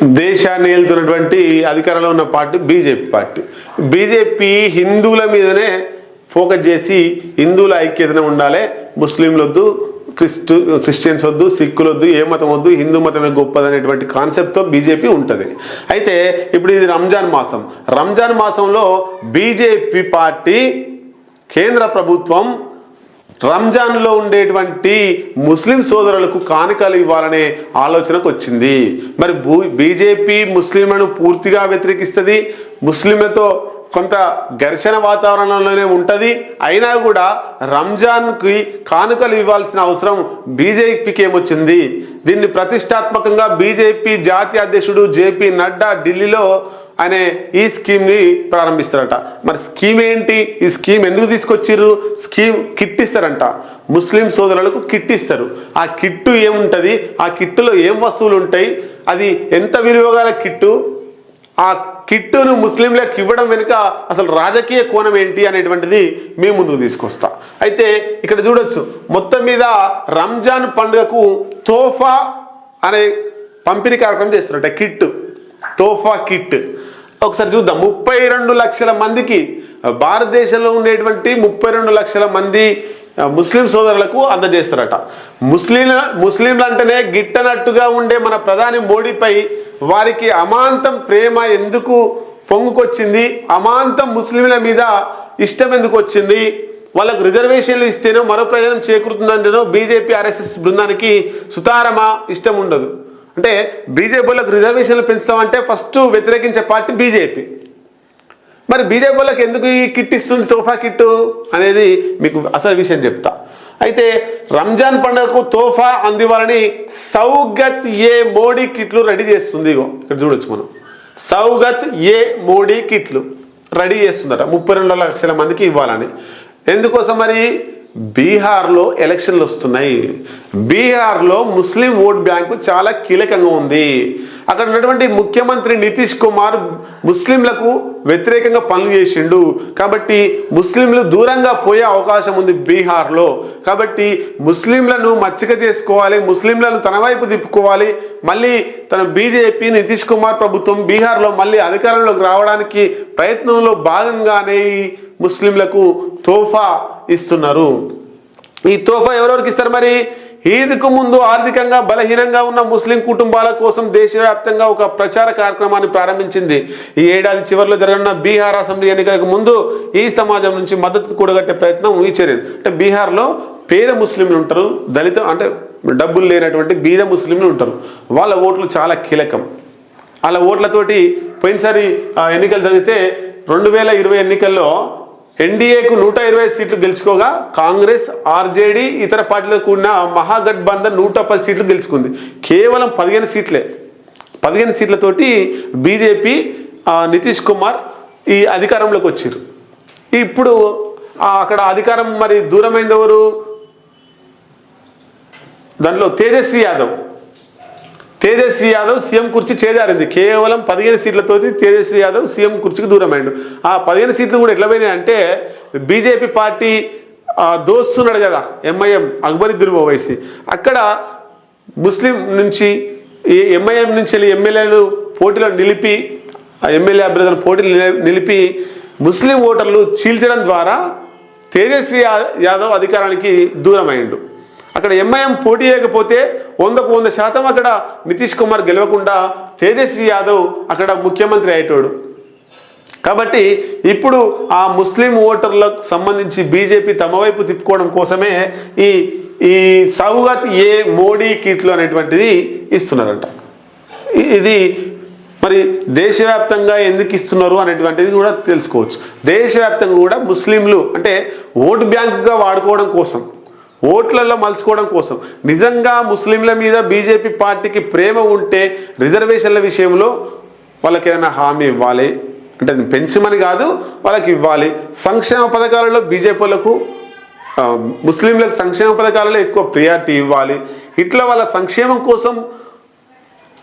దేశాన్ని వెళ్తున్నటువంటి అధికారంలో ఉన్న పార్టీ బీజేపీ పార్టీ. బీజేపీ హిందువుల మీదనే ఫోకస్ చేసి హిందువుల ఐక్యతనే ఉండాలి. ముస్లింలు వద్దు క్రిస్టు క్రిస్టియన్స్ వద్దు సిక్కులు వద్దు ఏ మతం వద్దు హిందూ మతమే గొప్పది అనేటువంటి కాన్సెప్ట్తో బీజేపీ ఉంటుంది. అయితే ఇప్పుడు ఇది రంజాన్ మాసం. రంజాన్ మాసంలో బీజేపీ పార్టీ కేంద్ర ప్రభుత్వం రంజాన్లో ఉండేటువంటి ముస్లిం సోదరులకు కానుకలు ఇవ్వాలనే ఆలోచనకు వచ్చింది. మరి భూ బీజేపీ ముస్లింలను పూర్తిగా వ్యతిరేకిస్తుంది. ముస్లింలతో కొంత ఘర్షణ వాతావరణంలోనే ఉంటుంది. అయినా కూడా రంజాన్కి కానుకలు ఇవ్వాల్సిన అవసరం బీజేపీకి ఏమొచ్చింది? దీన్ని ప్రతిష్టాత్మకంగా బీజేపీ జాతీయ అధ్యక్షుడు జేపీ నడ్డా ఢిల్లీలో అనే ఈ స్కీమ్ని ప్రారంభిస్తారట. మరి స్కీమ్ ఏంటి? ఈ స్కీమ్ ఎందుకు తీసుకొచ్చిర్రు? స్కీమ్ కిట్ ఇస్తారంట ముస్లిం సోదరులకు కిట్ ఇస్తారు ఆ కిట్టు ఏముంటుంది? ఆ కిట్టులో ఏం వస్తువులు ఉంటాయి అది ఎంత విలువ కిట్టు? ఆ కిట్టును ముస్లింలకు ఇవ్వడం వెనుక అసలు రాజకీయ కోణం ఏంటి అనేటువంటిది మీ ముందుకు తీసుకొస్తా. అయితే ఇక్కడ చూడొచ్చు. మొత్తం మీద రంజాన్ పండుగకు తోఫా అనే పంపిణీ కార్యక్రమం చేస్తున్నారట కిట్టు. తోఫా కిట్. ఒకసారి చూద్దాం. ముప్పై రెండు లక్షల మందికి భారతదేశంలో ఉండేటువంటి ముప్పై రెండు లక్షల మంది ముస్లిం సోదరులకు అందజేస్తారట. ముస్లింల ముస్లింలు అంటేనే గిట్టనట్టుగా ఉండే మన ప్రధాని మోడీపై వారికి అమాంతం ప్రేమ ఎందుకు పొంగుకొచ్చింది? అమాంతం ముస్లింల మీద ఇష్టం ఎందుకు వచ్చింది? వాళ్ళకు రిజర్వేషన్లు ఇస్తేనో మరో ప్రయోజనం చేకూరుతుందంటేనో బీజేపీ ఆర్ఎస్ఎస్ బృందానికి సుతారమా ఇష్టం ఉండదు. అంటే బీజేపీలకు రిజర్వేషన్లు పెంచుతామంటే ఫస్ట్ వ్యతిరేకించే పార్టీ బీజేపీ. మరి బీజేపీలకు ఎందుకు ఈ కిట్ ఇస్తుంది తోఫా కిట్టు అనేది మీకు అసలు విషయం చెప్తా. అయితే రంజాన్ పండుగకు తోఫా అందివ్వాలని సౌగత్ ఏ మోడీ కిట్లు రెడీ చేస్తుంది ఇగో. ఇక్కడ చూడొచ్చు మనం. సౌగత్ ఏ మోడీ కిట్లు రెడీ చేస్తుందట. ముప్పై రెండు లక్షల మందికి ఇవ్వాలని. ఎందుకోసం మరి బీహార్లో ఎలక్షన్లు వస్తున్నాయి. బీహార్లో ముస్లిం ఓట్ బ్యాంకు చాలా కీలకంగా ఉంది. అక్కడ ఉన్నటువంటి ముఖ్యమంత్రి నితీష్ కుమార్ ముస్లింలకు వ్యతిరేకంగా పనులు చేసిండు. కాబట్టి ముస్లింలు దూరంగా పోయే అవకాశం ఉంది బీహార్లో. కాబట్టి ముస్లింలను మచ్చిక చేసుకోవాలి ముస్లింలను తన వైపు తిప్పుకోవాలి. మళ్ళీ తన బీజేపీ నితీష్ కుమార్ ప్రభుత్వం బీహార్లో మళ్ళీ అధికారంలోకి రావడానికి ప్రయత్నంలో భాగంగానే ముస్లింలకు తోఫా ఇస్తున్నారు. ఈ తోఫా ఎవరెవరికి ఇస్తారు మరి? ఈద్కు ముందు ఆర్థికంగా బలహీనంగా ఉన్న ముస్లిం కుటుంబాల కోసం దేశవ్యాప్తంగా ఒక ప్రచార కార్యక్రమాన్ని ప్రారంభించింది. ఈ ఏడాది చివరిలో జరగనున్న బీహార్ అసెంబ్లీ ఎన్నికలకు ముందు ఈ సమాజం నుంచి మద్దతు కూడగట్టే ప్రయత్నం ఈ చర్య అంటే బీహార్లో పేద ముస్లింలు ఉంటారు దళిత అంటే డబ్బులు లేనటువంటి బీద ముస్లింలు ఉంటారు. వాళ్ళ ఓట్లు చాలా కీలకం. వాళ్ళ ఓట్లతోటి పోయినసారి ఆ, ఎన్నికలు జరిగితే రెండు వేల ఇరవై ఎన్నికల్లో ఎన్డీఏకు నూట ఇరవై సీట్లు గెలుచుకోగా కాంగ్రెస్ ఆర్జేడీ ఇతర పార్టీలకు కూడిన మహాగఠబంధన్ నూట పది సీట్లు గెలుచుకుంది. కేవలం పదిహేను సీట్లే. పదిహేను సీట్లతోటి బీజేపీ నితీష్ కుమార్ ఈ అధికారంలోకి వచ్చారు ఇప్పుడు అక్కడ అధికారం మరి దూరమైంది ఎవరు? దాంట్లో తేజస్వి యాదవ్. తేజస్వి యాదవ్ సీఎం కుర్చీ చేజారింది. కేవలం పదిహేను సీట్లతో తేజస్వి యాదవ్ సీఎం కుర్చీకి దూరమైండు. ఆ పదిహేను సీట్లు కూడా ఎట్లా పోయినాయి అంటే బీజేపీ పార్టీ దోస్తున్నాడు కదా ఎంఐఎం అక్బరుద్దీన్ ఓవైసీ. అక్కడ ముస్లిం నుంచి ఈ ఎంఐఎం నుంచి వెళ్ళి ఎమ్మెల్యేలు పోటీలో నిలిపి ఆ ఎమ్మెల్యే అభ్యర్థులను పోటీలు నిలిపి ముస్లిం ఓటర్లు చీల్చడం ద్వారా తేజస్వి యాదవ్ అధికారానికి దూరమైండు. అక్కడ ఎంఐఎం పోటీ చేయకపోతే వందకు వంద శాతం అక్కడ నితీష్ కుమార్ గెలవకుండా తేజస్వి యాదవ్ అక్కడ ముఖ్యమంత్రి అయ్యేటోడు. కాబట్టి ఇప్పుడు ఆ ముస్లిం ఓటర్లకు సంబంధించి బీజేపీ తమ వైపు తిప్పుకోవడం కోసమే ఈ ఈ సౌగత్ ఏ మోడీ కిట్లు అనేటువంటిది ఇస్తున్నారంట. ఇది మరి దేశవ్యాప్తంగా ఎందుకు ఇస్తున్నారు అనేటువంటిది కూడా తెలుసుకోవచ్చు. దేశవ్యాప్తంగా కూడా ముస్లింలు అంటే ఓటు బ్యాంకుగా వాడుకోవడం కోసం ఓట్లలో మలుచుకోవడం కోసం. నిజంగా ముస్లింల మీద బీజేపీ పార్టీకి ప్రేమ ఉంటే రిజర్వేషన్ల విషయంలో వాళ్ళకి ఏదైనా హామీ ఇవ్వాలి. అంటే పెంచమని కాదు వాళ్ళకి ఇవ్వాలి. సంక్షేమ పథకాలలో బీజేపీలకు ముస్లింలకు సంక్షేమ పథకాలలో ఎక్కువ ప్రియారిటీ ఇవ్వాలి. ఇట్లా వాళ్ళ సంక్షేమం కోసం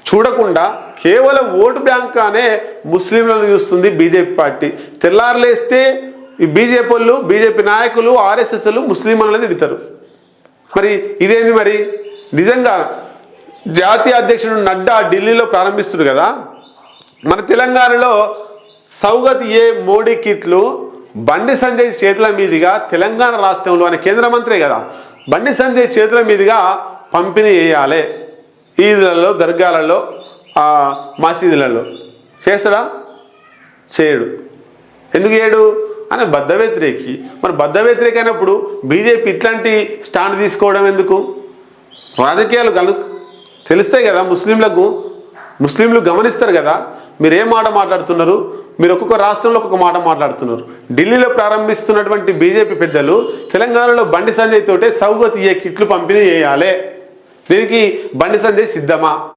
చూడకుండా కేవలం ఓటు బ్యాంక్ అనే ముస్లింలను చూస్తుంది బీజేపీ పార్టీ. తెల్లారులేస్తే ఈ బీజేపీ వాళ్ళు బీజేపీ నాయకులు ఆర్ఎస్ఎస్లు ముస్లింలను తిడతారు. మరి ఇదేంది మరి? నిజంగా జాతీయ అధ్యక్షుడు నడ్డా ఢిల్లీలో ప్రారంభిస్తుడు కదా? మన తెలంగాణలో సౌగత్ ఏ మోడీ కిట్లు బండి సంజయ్ చేతుల మీదుగా తెలంగాణ రాష్ట్రంలో ఆయన కేంద్ర మంత్రి కదా బండి సంజయ్ చేతుల మీదుగా పంపిణీ చేయాలి. ఈదులలో దర్గాలలో మసీదులలో. చేస్తాడా? చేయడు. ఎందుకు చేయడు? అని బద్ధ వ్యతిరేకి. మరి బద్ధ వ్యతిరేకి అయినప్పుడు బీజేపీ ఇట్లాంటి స్టాండ్ తీసుకోవడం ఎందుకు? రాజకీయాలు కలు తెలుస్తాయి కదా ముస్లింలకు ముస్లింలు గమనిస్తారు కదా మీరు ఏ మాట మాట్లాడుతున్నారు? మీరు ఒక్కొక్క రాష్ట్రంలో ఒక్కొక్క మాట మాట్లాడుతున్నారు. ఢిల్లీలో ప్రారంభిస్తున్నటువంటి బీజేపీ పెద్దలు తెలంగాణలో బండి సంజయ్ తోటే సౌగతి ఏ కిట్లు పంపిణీ చేయాలి. దీనికి బండి సంజయ్ సిద్ధమా?